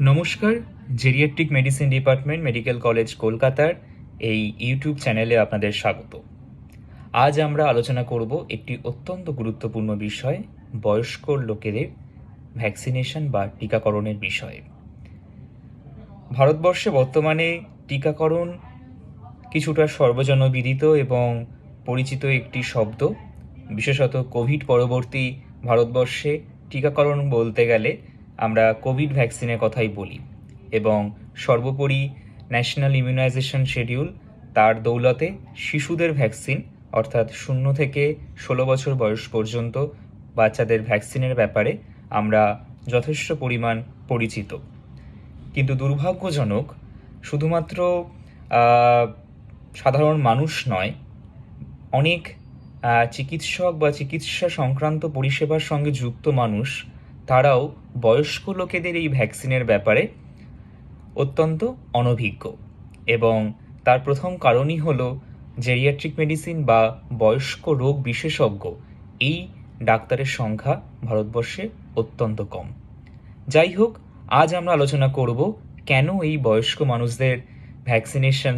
নমস্কার geriatric medicine department medical college কলকাতার এই ইউটিউব চ্যানেলে আপনাদের স্বাগত। আজ আমরা আলোচনা করব একটি অত্যন্ত গুরুত্বপূর্ণ বিষয়, বয়স্ক লোকেদের ভ্যাকসিনেশন বা টিকাকরণের বিষয়ে। ভারতবর্ষে বর্তমানে টিকাকরণ কিছুটা সর্বজনবিদিত এবং পরিচিত একটি শব্দ। বিশেষত কোভিড পরবর্তী ভারতবর্ষে টিকাকরণ বলতে গেলে আমরা কোভিড ভ্যাকসিনের কথাই বলি এবং সর্বোপরি ন্যাশনাল ইমিউনাইজেশন শিডিউল তার দৌলতে শিশুদের ভ্যাকসিন, অর্থাৎ শূন্য থেকে ষোলো বছর বয়স পর্যন্ত বাচ্চাদের ভ্যাকসিনের ব্যাপারে আমরা যথেষ্ট পরিমাণ পরিচিত। কিন্তু দুর্ভাগ্যজনক শুধুমাত্র সাধারণ মানুষ নয়, অনেক চিকিৎসক বা চিকিৎসা সংক্রান্ত পরিষেবার সঙ্গে যুক্ত মানুষ তারাও বয়স্ক লোকেদের এই ভ্যাকসিনের ব্যাপারে অত্যন্ত অনভিজ্ঞ এবং তার প্রথম কারণই হলো জেরিয়াট্রিক মেডিসিন বা বয়স্ক রোগ বিশেষজ্ঞ এই ডাক্তারের সংখ্যা ভারতবর্ষে অত্যন্ত কম। যাই হোক, আজ আমরা আলোচনা করব কেন এই বয়স্ক মানুষদের ভ্যাকসিনেশন